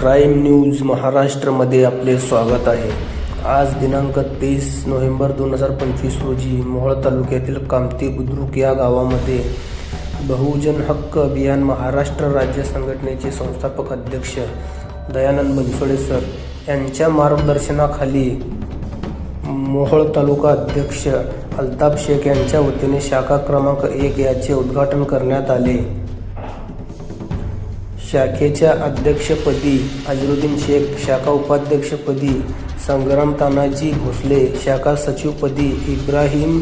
Crime news महाराष्ट्रमध्ये आपले स्वागत आहे. आज दिनांक तेवीस नोव्हेंबर दोन हजार पंचवीस रोजी मोहोळ तालुक्यातील कामती बुद्रुक या गावामध्ये बहुजन हक्क अभियान महाराष्ट्र राज्य संघटनेचे संस्थापक अध्यक्ष दयानंद बनसोडे सर यांच्या मार्गदर्शनाखाली मोहोळ तालुका अध्यक्ष अल्ताफ शेख यांच्या वतीने शाखा क्रमांक एक याचे उद्घाटन करण्यात आले. शाखेच्या अध्यक्षपदी अजरुद्दीन शेख शाखा उपाध्यक्षपदी संग्राम तानाजी भोसले शाखा सचिवपदी इब्राहिम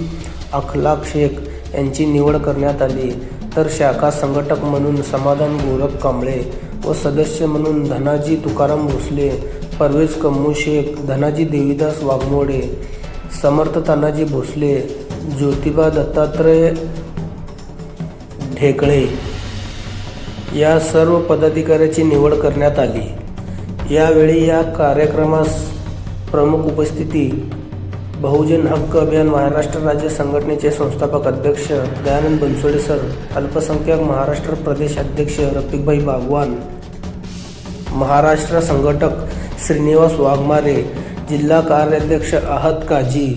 अखलाक शेख यांची निवड करण्यात आली. तर शाखा संघटक म्हणून समाधान गोरख कांबळे व सदस्य म्हणून धनाजी तुकाराम भोसले परवेज कम्मू शेख धनाजी देवीदास वाघमोडे समर्थ तानाजी भोसले ज्योतिबा दत्तात्रय ढेकळे या सर्व पदाधिकाऱ्याची निवड करण्यात आली. यावेळी या कार्यक्रमास प्रमुख उपस्थिती बहुजन हक्क अभियान महाराष्ट्र राज्य संघटनेचे संस्थापक अध्यक्ष दयानंद बनसोडे सर अल्पसंख्याक महाराष्ट्र प्रदेश अध्यक्ष रफिकभाई बागवान महाराष्ट्र संघटक श्रीनिवास वाघमारे जिल्हा कार्याध्यक्ष आहत काजी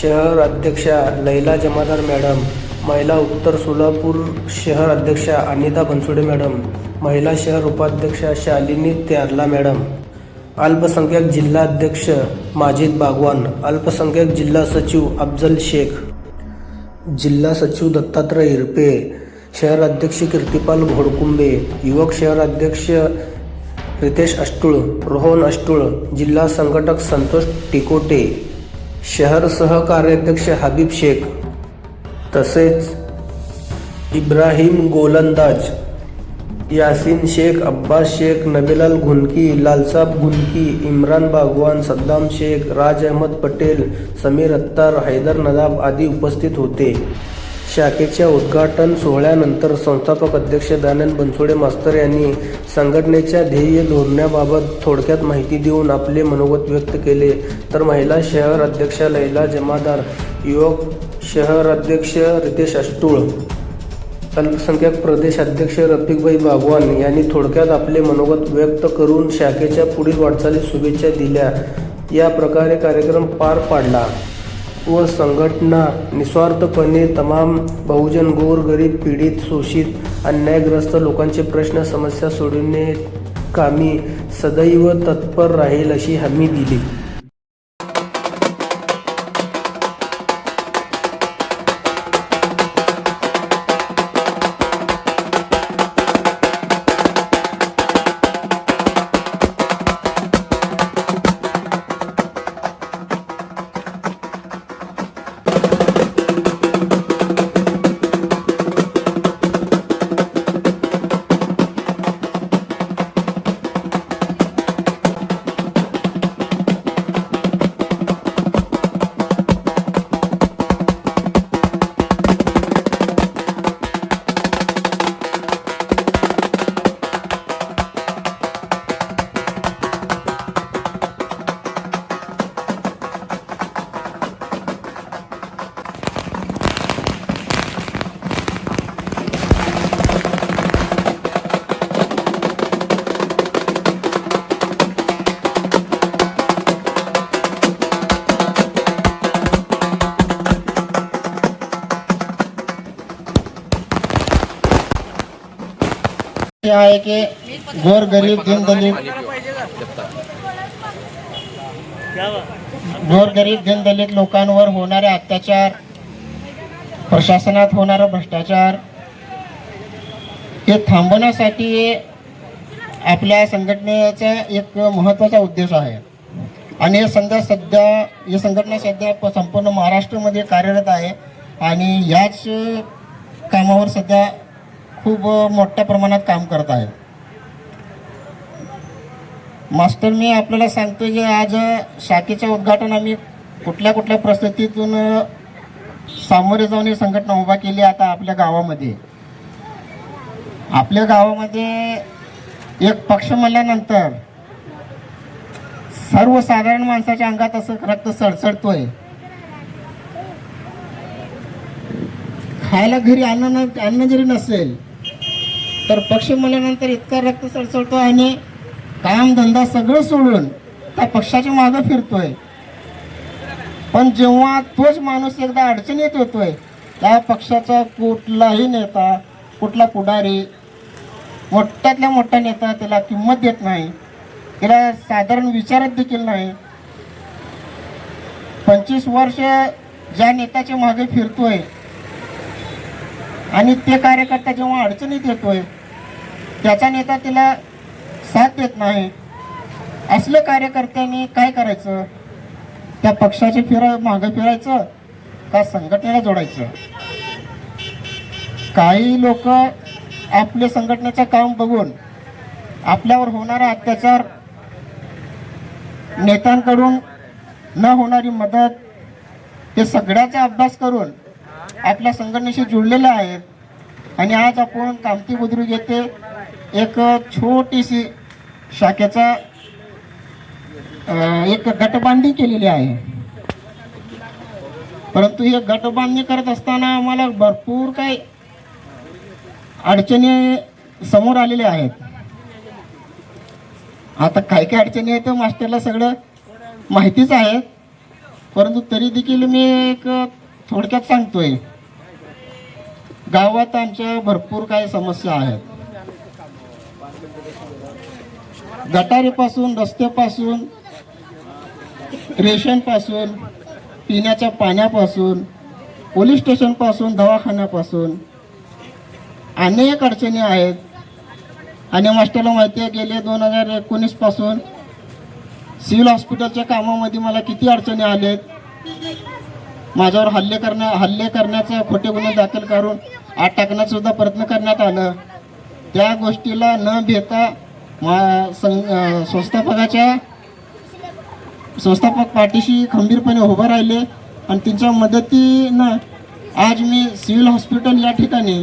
शहर अध्यक्षा लैला जमादार मॅडम महिला उत्तर सोलापूर शहर अध्यक्षा अनिता बनसोडे मॅडम महिला शहर उपाध्यक्षा शालिनी त्यारला मॅडम अल्पसंख्याक जिल्हा अध्यक्ष माजिद बागवान अल्पसंख्याक जिल्हा सचिव अफजल शेख जिल्हा सचिव दत्तात्रय हिरपे शहर अध्यक्ष कीर्तिपाल घोडकुंबे युवक शहर अध्यक्ष रितेश अष्टुळ रोहन अष्टुळ जिल्हा संघटक संतोष टिकोटे शहर सहकार्याध्यक्ष हबीब शेख तसेच इब्राहिम गोलंदाज यासीन शेख अब्बास शेख नबीलाल घुनकी लालसाब घुनकी इम्रान बागवान सद्दाम शेख राज अहमद पटेल समीर अत्तार हैदर नदाब आदी उपस्थित होते. शाखेच्या उद्घाटन सोहळ्यानंतर संस्थापक अध्यक्ष दानंद बनसोडे मास्तर यांनी संघटनेच्या ध्येय धोरणाबाबत थोडक्यात माहिती देऊन आपले मनोगत व्यक्त केले. तर महिला शहर अध्यक्षा लैला जमादार युवक शहर अध्यक्ष रितेश अष्टूळ अल्पसंख्याक प्रदेश अध्यक्ष रफिकभाई बागवान यांनी थोडक्यात आपले मनोगत व्यक्त करून शाखेच्या पुढील वाटचालीस शुभेच्छा दिल्या. या प्रकारे कार्यक्रम पार पाडला व संघटना निस्वार्थपणे तमाम बहुजन गोर गरीब पीडित शोषित अन्यायग्रस्त लोकांचे प्रश्न समस्या सोडवणे कामी सदैव तत्पर राहील अशी हमी दिली. आहे की गोर गरीब दिनदलित गोर गरीब दिनदलित लोकांवर होणारे अत्याचार प्रशासनात होणारा भ्रष्टाचार हे थांबवण्यासाठी आपल्या संघटनेचा एक महत्त्वाचा उद्देश आहे. आणि हे संघ सध्या ही संघटना सध्या संपूर्ण महाराष्ट्रामध्ये कार्यरत आहे. आणि याच कामावर सध्या खूप मोठ्या प्रमाणात काम करत आहे. मास्टर मी आपल्याला सांगतो की आज शाखेचं उद्घाटन आम्ही कुठल्या कुठल्या परिस्थितीतून सामोरे जाऊन ही संघटना उभा केली आता आपल्या गावामध्ये. आपल्या गावामध्ये एक पक्ष म्हणल्यानंतर सर्वसाधारण माणसाच्या अंगात असं रक्त सडसडतोय. खायला घरी अन्न न- अन्न जरी नसेल तर पक्षी म्हणल्यानंतर इतका रक्त सळसळतो आणि कामधंदा सगळं सोडून त्या पक्षाच्या मागं फिरतोय. पण जेव्हा तोच माणूस एकदा अडचणीत येतोय त्या पक्षाचा कुठलाही नेता कुठला पुढारी मोठ्यातल्या मोठा नेता त्याला किंमत देत नाही. त्याला साधारण विचारत देखील नाही. पंचवीस वर्ष ज्या नेत्याच्या मागे फिरतोय आणि ते कार्यकर्ता जेव्हा अडचणीत येतोय त्याचा नेता तिला साथ देत नाही. असलं कार्यकर्त्यांनी काय करायचं? त्या पक्षाचे फिरा मागं फिरायचं का संघटनेला जोडायचं? काही लोक आपले संघटनेचं काम बघून आपल्यावर होणारा अत्याचार नेत्यांकडून न होणारी मदत हे सगळ्याचा अभ्यास करून आपल्या संघटनेशी जुळलेले आहेत. आणि आज आपण कामती बुद्रुक येथे एक छोटीशी शाखेचा एक गटबांधणी केलेली आहे. परंतु हे गटबांधणी करत असताना आम्हाला भरपूर काही अडचणी समोर आलेल्या आहेत. आता काही काही अडचणी आहेत मास्टरला सगळं माहितीच आहे. परंतु तरी देखील मी एक थोडक्यात सांगतोय. गावात आमच्या भरपूर काही समस्या आहेत. गटारीपासून रस्त्यापासून रेशनपासून पिण्याच्या पाण्यापासून पोलीस स्टेशनपासून दवाखान्यापासून अनेक अडचणी आहेत. आणि मास्टरला माहिती आहे गेले दोन हजार एकोणीसपासून सिव्हिल हॉस्पिटलच्या कामामध्ये मला किती अडचणी आल्या आहेत माझ्यावर हल्ले करण्या हल्ले करण्याचा खोटे गुन्हे दाखल करून आत टाकण्याचासुद्धा प्रयत्न करण्यात आलं. त्या गोष्टीला न भेता मा सं संस्थापकाच्या संस्थापक पाठीशी खंबीरपणे उभं राहिले आणि त्यांच्या मदतीनं आज मी सिव्हिल हॉस्पिटल या ठिकाणी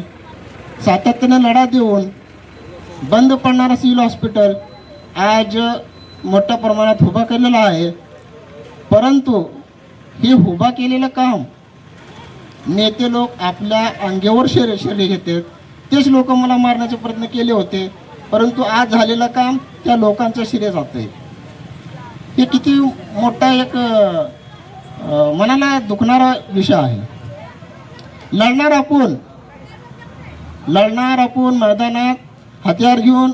सातत्याने लढा देऊन बंद पडणारं सिव्हिल हॉस्पिटल आज मोठ्या प्रमाणात उभा केलेलं आहे. परंतु हे उभा केलेलं काम नेते लोक आपल्या अंगेवर शरीर शरीर घेतात. तेच लोक मला मारण्याचे प्रयत्न केले होते. परंतु आज झालेलं काम त्या लोकांच्या शिरे जात आहे हे किती मोठा एक मनाला दुखणारा विषय आहे. लढणार आपण लढणार आपण मैदानात हत्यार घेऊन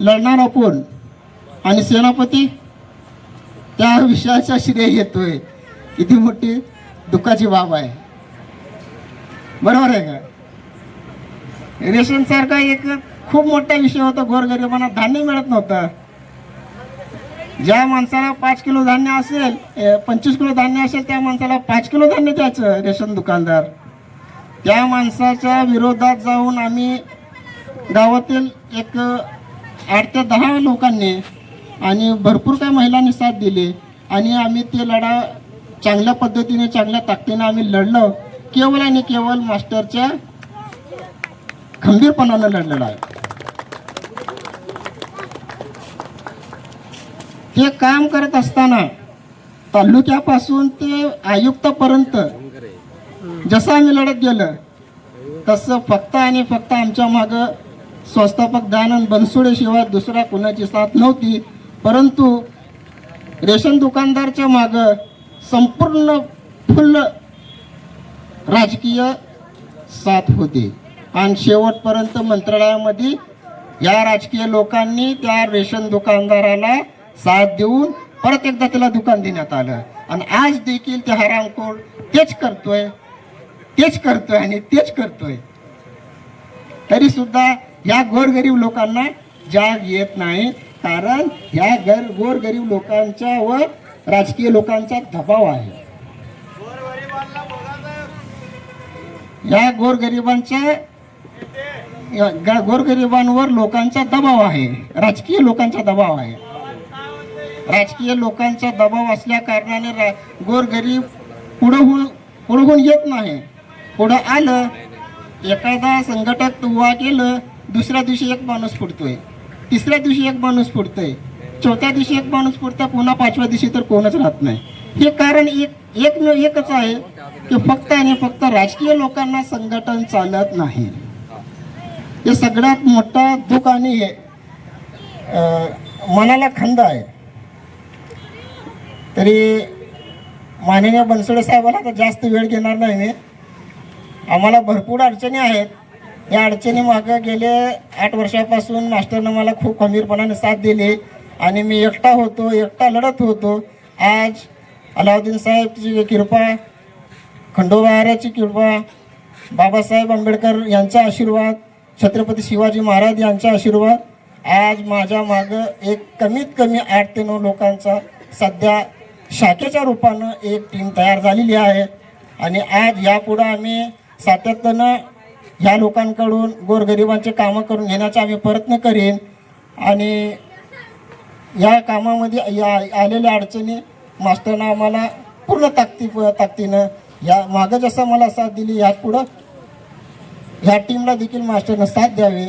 लढणार आपण. आणि सेनापती त्या विषयाचा श्रेय घेतोय. किती मोठी दुःखाची बाब आहे. बरोबर आहे का? रेशन सारखा एक खूप मोठा विषय होता गोरगरिबांना धान्य मिळत नव्हतं. ज्या माणसाला पाच किलो धान्य असेल पंचवीस किलो धान्य असेल त्या माणसाला पाच किलो धान्य द्यायचं रेशन दुकानदार. त्या माणसाच्या विरोधात जाऊन आम्ही गावातील एक आठ ते दहा लोकांनी आणि भरपूर काही महिलांनी साथ दिली आणि आम्ही ते लढा चांगल्या पद्धतीने चांगल्या ताकदीने आम्ही लढलो. केवळ आणि केवळ मास्टरच्या खंबीरपणानं लढलेलं आहे. ते काम करत असताना तालुक्यापासून ते आयुक्तापर्यंत जसं आम्ही लढत गेलं तसं फक्त आणि फक्त आमच्या मागं संस्थापक दयानंद बनसुडेशिवाय दुसऱ्या कुणाची साथ नव्हती. परंतु रेशन दुकानदारच्या मागं संपूर्ण फुल्ल राजकीय साथ होती. आणि शेवटपर्यंत मंत्रालयामध्ये या राजकीय लोकांनी त्या रेशन दुकानदाराला साथ देऊन परत एकदा त्याला दुकान देण्यात आलं. आणि आज देखील ते हरामखोर तेच करतोय तेच करतोय आणि तेच करतोय. तरी सुद्धा या गोरगरीब लोकांना जाग येत नाही. कारण ह्या घर गोरगरीब लोकांच्या वर राजकीय लोकांचा दबाव आहे. या गोरगरिबांच्या गोरगरिबांवर लोकांचा दबाव आहे. राजकीय लोकांचा दबाव आहे. राजकीय लोकांचा दबाव असल्या कारणाने रा गोरगरीब पुढं होऊन पुढं होऊन येत नाही. पुढं आलं एखादा संघटक उभा केलं दुसऱ्या दिवशी एक माणूस फुटतोय. तिसऱ्या दिवशी एक माणूस फुटतोय. चौथ्या दिवशी एक माणूस फुटतोय पुन्हा पाचव्या दिवशी तर कोणच राहत नाही. हे कारण एक एकमेव एकच आहे की फक्त आणि फक्त राजकीय लोकांना संघटन चालत नाही. हे सगळ्यात मोठा दुःख आणि हे मनाला खंद आहे. तरी माननीय बनसोडे साहेबाला आता जास्त वेळ घेणार नाही मी. आम्हाला भरपूर अडचणी आहेत. या अडचणी मागं गेले आठ वर्षापासून मास्टरनं मला खूप खंबीरपणाने साथ दिली. आणि मी एकटा होतो एकटा लढत होतो. आज अलाउद्दीन साहेबची कृपा खंडोबाऱ्याची कृपा बाबासाहेब आंबेडकर यांचा आशीर्वाद छत्रपती शिवाजी महाराज यांचा आशीर्वाद आज माझ्या मागं एक कमीत कमी आठ ते नऊ लोकांचा सध्या शाखेच्या रूपानं एक टीम तयार झालेली आहे. आणि आज यापुढं आम्ही सातत्यानं ह्या लोकांकडून गोरगरिबांचे कामं करून घेण्याचा आम्ही प्रयत्न करीन. आणि या कामामध्ये या आलेल्या अडचणी मास्टरनं आम्हाला पूर्ण ताकदी ताकदीनं या मागं जसं मला साथ दिली यात पुढं ह्या टीमला देखील मास्टरनं साथ द्यावी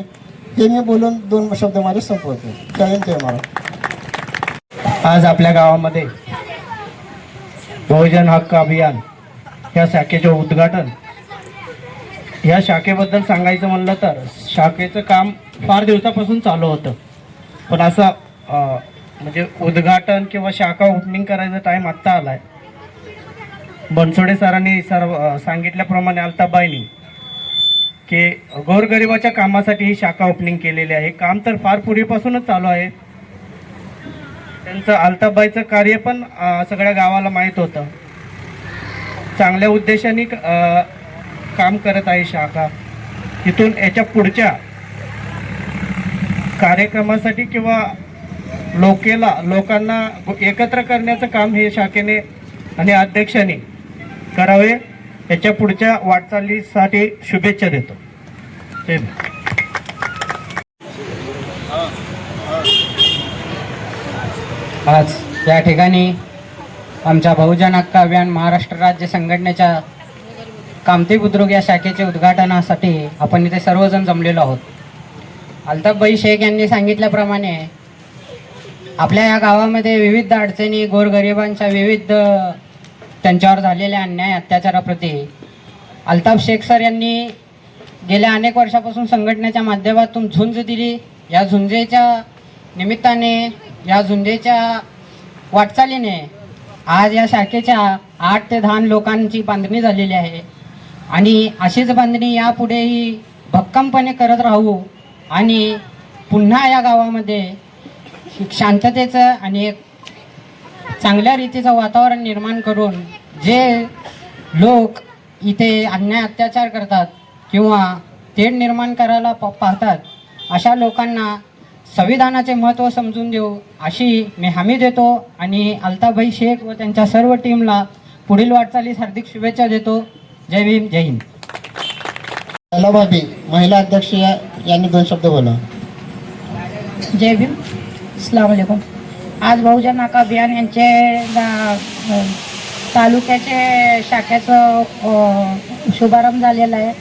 हे मी बोलून दोन शब्द माझे संपवतो. जय जय महाराज आज आपल्या गावामध्ये बहुजन हक्क अभियान या शाखेचे उद्घाटन. या शाखेबद्दल सांगायचं म्हणलं तर शाखेचं काम फार दिवसापासून चालू होतं. पण असं म्हणजे उद्घाटन किंवा शाखा ओपनिंग करायचा टाईम आत्ता आला आहे बनसोडे सरांनी सर्व सांगितल्याप्रमाणे अल्ताबाईंनी की गोरगरिबाच्या कामासाठी ही शाखा ओपनिंग केलेली आहे. काम तर फार पूर्वीपासूनच चालू आहे. त्यांचं अल्ताबाईचं कार्य पण सगळ्या गावाला माहीत होतं. चांगल्या उद्देशाने काम करत आहे शाखा. तिथून याच्या पुढच्या कार्यक्रमासाठी किंवा लोकेला लोकांना एकत्र करण्याचं काम हे शाखेने आणि अध्यक्षाने करावे. याच्या पुढच्या वाटचालीसाठी शुभेच्छा देतो. आज या ठिकाणी आमच्या बहुजन हक्क अभियान महाराष्ट्र राज्य संघटनेच्या कामती बुद्रुक या शाखेचे उद्घाटनासाठी आपण इथे सर्वजण जमलेलो आहोत. अल्ताफबाई शेख यांनी सांगितल्याप्रमाणे आपल्या या गावामध्ये विविध अडचणी गोरगरिबांच्या विविध त्यांच्यावर झालेल्या अन्याय अत्याचाराप्रती. अल्ताफ शेख सर यांनी गेल्या अनेक वर्षापासून संघटनेच्या माध्यमातून झुंज दिली. या झुंजेच्या निमित्ताने या झुंजेच्या वाटचालीने आज या शाखेच्या आठ ते दहा लोकांची बांधणी झालेली आहे. आणि अशीच बांधणी यापुढेही भक्कमपणे करत राहू आणि पुन्हा या गावामध्ये शांततेचं आणि एक चांगल्या रीतीचं वातावरण निर्माण करून जे लोक इथे अन्याय अत्याचार करतात किंवा तेढ निर्माण करायला प पाहतात अशा लोकांना संविधानाचे महत्त्व समजून देऊ अशी मी हमी देतो आणि अल्ताभाई शेख व त्यांच्या सर्व टीमला पुढील वाटचालीस हार्दिक शुभेच्छा देतो. जय भीम जय हिंद. महिला अध्यक्ष यांनी दोन शब्द बोला. जय भीम. अलैकुम म्हणजे आज बहुजन नाका अभियान यांचे तालुक्याचे शाखेचं शुभारंभ झालेला आहे.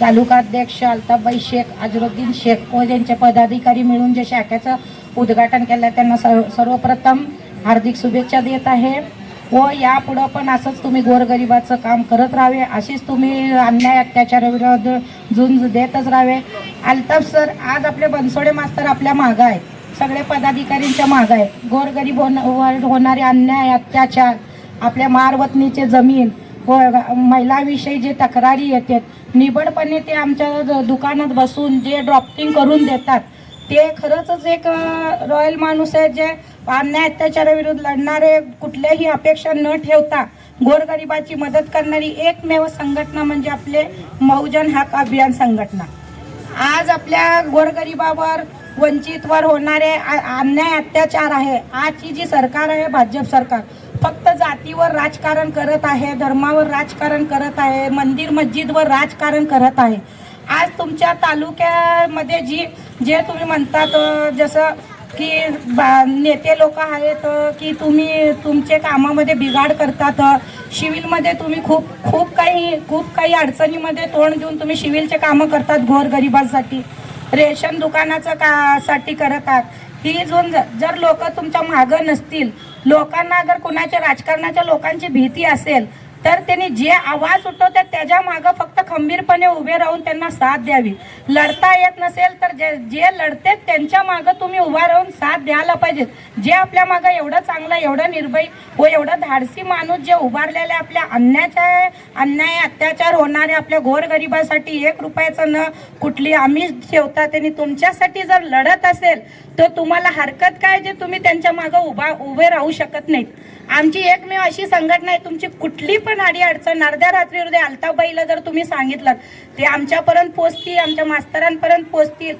तालुका अध्यक्ष अल्ताफबाई शेख अजरुद्दीन शेख व ज्यांचे पदाधिकारी मिळून जे शाखेचं उद्घाटन केलं त्यांना सर्व सर्वप्रथम हार्दिक शुभेच्छा देत आहे. व यापुढं पण असंच तुम्ही गोरगरिबाचं काम करत राहावे अशीच तुम्ही अन्याय अत्याचाराविरोध झुंज देतच राहावे. अल्ताफ सर आज आपले बनसोडे मास्तर आपल्या मागं आहेत. सगळे पदाधिकाऱ्यांच्या मागं आहेत. गोरगरीब होण वर होणारे अन्याय अत्याचार आपल्या मारवतनीचे जमीन व महिलाविषयी जे तक्रारी येतात निबडपणे ते आमच्या दुकानात बसून जे ड्रॉप्टिंग करून देतात ते खरंच एक रॉयल माणूस आहे जे अन्याय अत्याचाराविरुद्ध लढणारे कुठल्याही अपेक्षा न ठेवता गोरगरिबाची मदत करणारी एकमेव संघटना म्हणजे आपले बहुजन हाक अभियान संघटना. आज आपल्या गोरगरिबावर वंचितवर होणारे अन्याय अत्याचार आहे. आजची जी सरकार आहे भाजप सरकार फक्त जातीवर राजकारण करत आहे धर्मावर राजकारण करत आहे मंदिर मस्जिदवर राजकारण करत आहे. आज तुमच्या तालुक्यामध्ये जी जे तुम्ही म्हणतात जसं की बा- नेते लोक आहेत की तुम्ही तुमचे कामामध्ये बिघाड करतात शिविलमध्ये तुम्ही खूप खूप काही खूप काही अडचणीमध्ये तोंड देऊन तुम्ही शिविलचे कामं करतात गोरगरिबांसाठी रेशन दुकानाचं का साठी करत आहात? ही जून जर लोक तुमच्या मागं नसतील लोकांना जर कुणाच्या राजकारणाच्या लोकांची भीती असेल तर त्यांनी जे आवाज उठवतात त्याच्या मागं फक्त खंबीरपणे उभे राहून त्यांना साथ द्यावी. लढता येत नसेल तर जे जे लढते त्यांच्या मागं तुम्ही उभा राहून साथ द्यायला पाहिजेत. जे आपल्या मागं एवढं चांगलं एवढं निर्भय व एवढं धाडसी माणूस जे उभारलेले आपल्या अन्याच्या अन्याय अत्याचार होणारे आपल्या गोरगरिबासाठी एक रुपयाचं न कुठली आम्ही ठेवता त्यांनी तुमच्यासाठी जर लढत असेल तर तुम्हाला हरकत काय जे तुम्ही त्यांच्या मागं उभा उभे राहू शकत नाहीत. आमची एकमेव अशी संघटना आहे तुमची कुठली पण अडी अडचण अर्ध्या रात्री हृदय अल्ताबाईला जर तुम्ही सांगितलं ते आमच्यापर्यंत पोचतील आमच्या मास्तरांपर्यंत पोचतील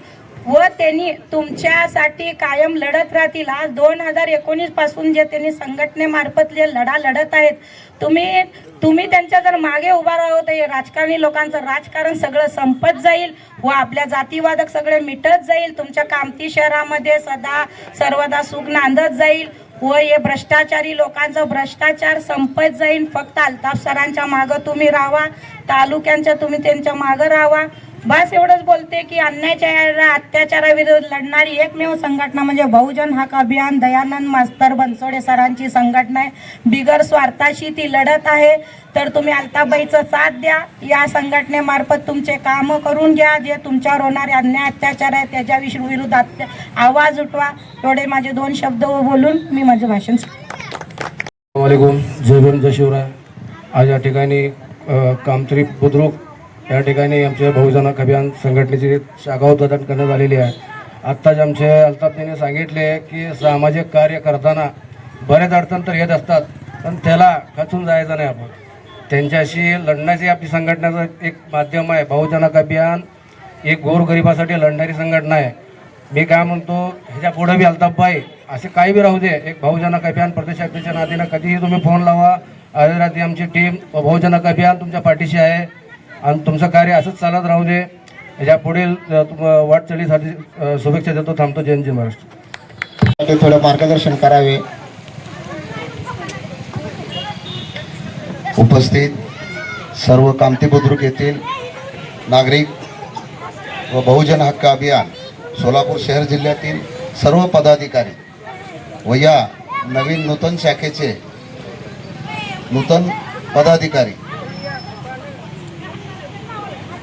व त्यांनी तुमच्यासाठी कायम लढत राहतील. आज दोन हजार एकोणीसपासून जे त्यांनी संघटनेमार्फत जे लढा लढत आहेत तुम्ही तुम्ही त्यांच्या जर मागे उभा राहत हे राजकारणी लोकांचं राजकारण सगळं संपत जाईल व आपल्या जातीवादक सगळे मिटत जाईल. तुमच्या कामती शहरामध्ये सदा सर्वदा सुख नांदत जाईल. व हे भ्रष्टाचारी लोकांचं भ्रष्टाचार संपत जाईल फक्त अल्ताफ सरांच्या मागं तुम्ही राहा तालुक्यांच्या तुम्ही त्यांच्या मागं राहा बस एवढंच बोलते की अन्यायाच्या अत्याचाराविरुद्ध लढणारी एकमेव संघटना म्हणजे बहुजन हक अभियान दयानंद मास्तर बनसोडे सरांची संघटना आहे. बिगर स्वार्थाशी ती लढत आहे. तर तुम्ही अल्ताबाईचं साथ द्या. या संघटनेमार्फत तुमचे कामं करून घ्या. जे तुमच्यावर होणारे अन्याय अत्याचार आहे त्याच्या विरुद्ध आवाज उठवा. एवढे माझे दोन शब्द बोलून मी माझं भाषण वालेकुम जय भीम जय शिवराय. आज या ठिकाणी कामतरी बुद्रुक या ठिकाणी आमच्या बहुजन अभियान संघटनेची शाखा उद्घाटन करण्यात आलेली आहे. आत्ताच आमचे अल्ताफने सांगितले की सामाजिक कार्य करताना बरेच अडचण तर येत असतात पण त्याला खचून जायचं नाही आपण. त्यांच्याशी लढण्याची आपली संघटनेचं एक माध्यम आहे. बहुजनक अभियान एक गोरगरिबासाठी लढणारी संघटना आहे. मी काय म्हणतो ह्याच्या पुढे बी अल्ताफबाई असे काही बी राहू दे. एक बहुजनक अभियान प्रदेशाध्यक्षा नातीनं कधीही तुम्ही फोन लावा. आधी रात्री आमची टीम बहुजनक अभियान तुमच्या पाठीशी आहे. आणि तुमचं कार्य असंच चालत राहू दे. या पुढील वाटचालीसाठी शुभेच्छा देतो थांबतो जय जय महाराष्ट्र. थोडं मार्गदर्शन करावे. उपस्थित सर्व कामती बुद्रुक येथील नागरिक व बहुजन हक्क अभियान सोलापूर शहर जिल्ह्यातील सर्व पदाधिकारी व या नवीन नूतन शाखेचे नूतन पदाधिकारी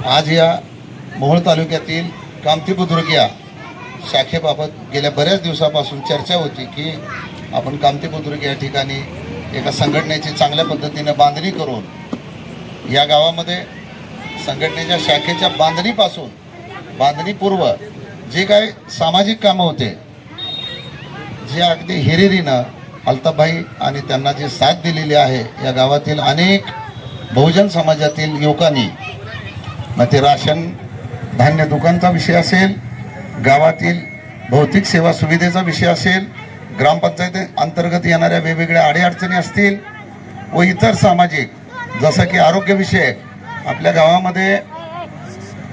आज या मोहोळ तालुक्यातील कामती बुद्रुक या शाखेबाबत गेल्या बऱ्याच दिवसापासून चर्चा होती की आपण कामती बुद्रुक या ठिकाणी एका संघटनेची चांगल्या पद्धतीनं बांधणी करून या गावामध्ये संघटनेच्या शाखेच्या बांधणीपासून बांधणीपूर्व जे काही सामाजिक कामं होते जे अगदी हिरिरीनं अल्ताबाई आणि त्यांना जी साथ दिलेली आहे या गावातील अनेक बहुजन समाजातील युवकांनी मग ते राशन धान्य दुकानचा विषय असेल गावातील भौतिक सेवा सुविधेचा विषय असेल ग्रामपंचायती अंतर्गत येणाऱ्या वेगवेगळ्या अडीअडचणी असतील व इतर सामाजिक जसं की आरोग्यविषयक आपल्या गावामध्ये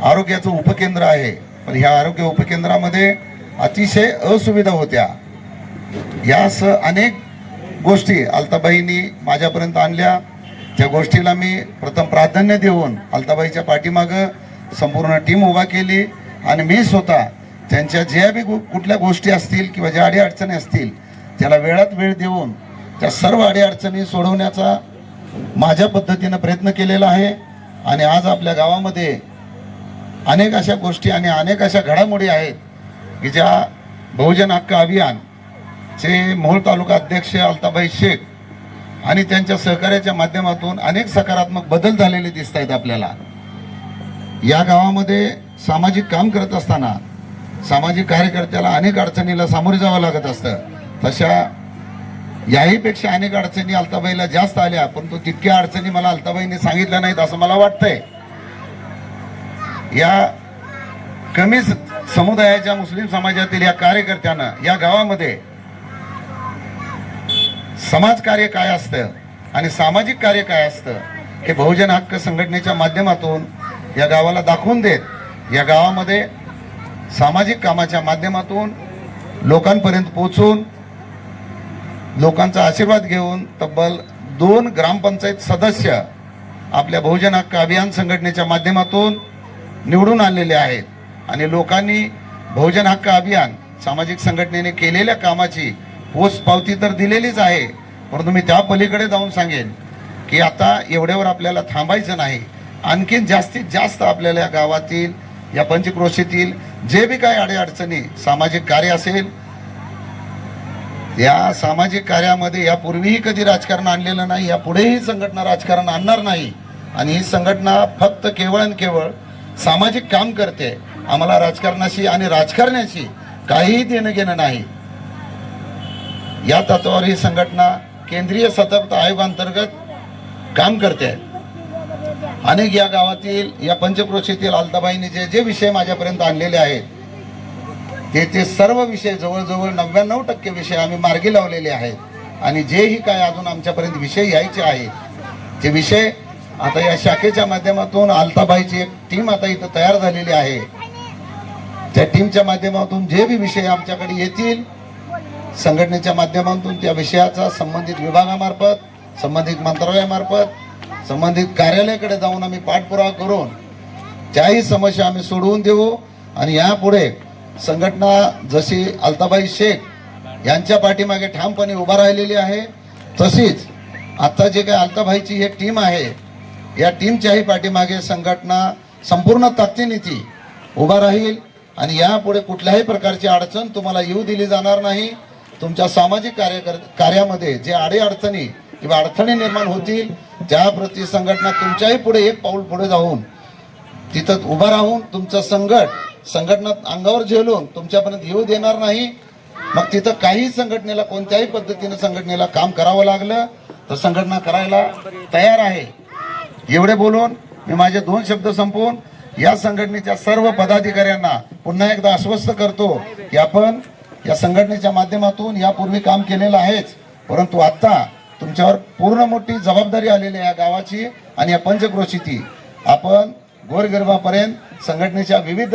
आरोग्याचं उपकेंद्र आहे पण ह्या आरोग्य उपकेंद्रामध्ये अतिशय असुविधा होत्या. यासह अनेक गोष्टी अल्ताबाईंनी माझ्यापर्यंत आणल्या. त्या गोष्टीला मी प्रथम प्राधान्य देऊन अल्ताबाईच्या पाठीमागं संपूर्ण टीम उभा केली आणि मी स्वतः त्यांच्या ज्या बी कुठल्या गोष्टी असतील किंवा ज्या अडीअडचणी असतील त्याला वेळात वेळ देऊन त्या सर्व अडीअडचणी सोडवण्याचा माझ्या पद्धतीनं प्रयत्न केलेला आहे. आणि आज आपल्या गावामध्ये अनेक अशा गोष्टी आणि अनेक अशा घडामोडी आहेत की ज्या बहुजन हक्क अभियान चे मोहोळ तालुका अध्यक्ष अल्ताबाई शेख आणि त्यांच्या सहकार्याच्या माध्यमातून अनेक सकारात्मक बदल झालेले दिसत आहेत आपल्याला. या गावामध्ये सामाजिक काम करत असताना सामाजिक कार्यकर्त्याला अनेक अडचणीला सामोरे जावं लागत असतं. तशा याहीपेक्षा अनेक अडचणी अल्ताबाईला जास्त आल्या परंतु तितक्या अडचणी मला अल्ताबाईने सांगितल्या नाहीत असं मला वाटतंय. या कमी स- समुदायाच्या मुस्लिम समाजातील या कार्यकर्त्यांना या गावामध्ये समाजकार्य काय असतं आणि सामाजिक कार्य काय असतं हे बहुजन हक्क संघटनेच्या माध्यमातून या गावाला दाखवून देत या गावामध्ये सामाजिक कामाच्या माध्यमातून लोकांपर्यंत पोचून लोकांचा आशीर्वाद घेऊन तब्बल दोन ग्रामपंचायत सदस्य आपल्या बहुजन हक्क अभियान संघटनेच्या माध्यमातून निवडून आणलेले आहेत. आणि लोकांनी बहुजन हक्क अभियान सामाजिक संघटनेने केलेल्या कामाची पोच पावती तर दिलेलीच आहे परंतु मी त्या पलीकडे जाऊन सांगेन की आता एवढ्यावर आपल्याला थांबायचं नाही. आणखीन जास्तीत जास्त आपल्याला या गावातील या पंचक्रोशीतील जे बी काही अडीअडचणी सामाजिक कार्य असेल या सामाजिक कार्यामध्ये यापूर्वीही कधी राजकारण आणलेलं नाही यापुढेही संघटना राजकारण आणणार नाही. आणि ही संघटना फक्त केवळ आणि केवळ सामाजिक काम करते. आम्हाला राजकारणाशी आणि राजकारण्याशी काहीही देणं घेणं नाही. या तत्वावर ही संघटना केंद्रीय सतर्कता आयोगांतर्गत काम करते आहे. अनेक या गावातील या पंचक्रोशीतील अल्ताबाईंनी जे जे विषय माझ्यापर्यंत आणलेले आहेत ते ते सर्व विषय जवळजवळ नव्याण्णव टक्के विषय आम्ही मार्गी लावलेले आहेत. आणि जेही काय अजून आमच्यापर्यंत विषय यायचे आहेत ते विषय आता या शाखेच्या माध्यमातून अल्ताबाईची एक टीम आता इथं तयार झालेली आहे. त्या टीमच्या माध्यमातून जे बी विषय आमच्याकडे येतील संघटनेच्या माध्यमातून त्या विषयाचा संबंधित विभागामार्फत संबंधित मंत्रालयामार्फत संबंधित कार्यालयाकडे जाऊन आम्ही पाठपुरावा करून त्याही समस्या आम्ही सोडवून देऊ आणि यापुढे संघटना जशी अल्ताबाई शेख यांच्या पाठीमागे ठामपणे उभा राहिलेली आहे तशीच आता जे काही अल्ताबाईची एक टीम आहे या टीमच्याही पाठीमागे संघटना संपूर्ण ताकदीने ती उभा राहील आणि यापुढे कुठल्याही प्रकारची अडचण तुम्हाला येऊ दिली जाणार नाही. तुमच्या सामाजिक कार्य कार्यामध्ये जे अडीअडचणी किंवा अडचणी निर्माण होतील त्याप्रती संघटना तुमच्याही पुढे एक पाऊल पुढे जाऊन तिथं उभा राहून तुमचं संघट संघटना अंगावर झेलून तुमच्यापर्यंत येऊ देणार नाही. मग तिथं काही संघटनेला कोणत्याही पद्धतीनं संघटनेला काम करावं लागलं तर संघटना करायला तयार आहे. एवढे बोलून मी माझे दोन शब्द संपवून या संघटनेच्या सर्व पदाधिकाऱ्यांना पुन्हा एकदा आश्वस्त करतो की आपण या संघटनेच्या माध्यमातून यापूर्वी काम केलेलं आहेच. परंतु आता तुमच्यावर पूर्ण मोठी जबाबदारी आलेली आहे या गावाची आणि या पंचक्रोशीची. आपण गोरगरिबापर्यंत संघटनेच्या विविध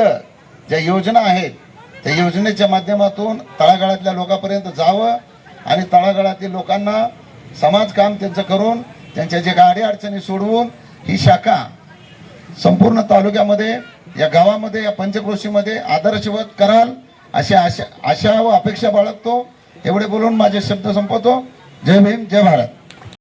ज्या योजना आहेत त्या योजनेच्या माध्यमातून तळागाळातल्या लोकांपर्यंत जावं आणि तळागाळातील लोकांना समाजकाम त्यांचं करून त्यांच्या जे गाडी अडचणी सोडवून ही शाखा संपूर्ण तालुक्यामध्ये या गावामध्ये या पंचक्रोशीमध्ये आदर्शवत कराल. अशा आशा आशा व अपेक्षा बाळगतो. एवढे बोलून माझे शब्द संपवतो. जय भीम जय भारत.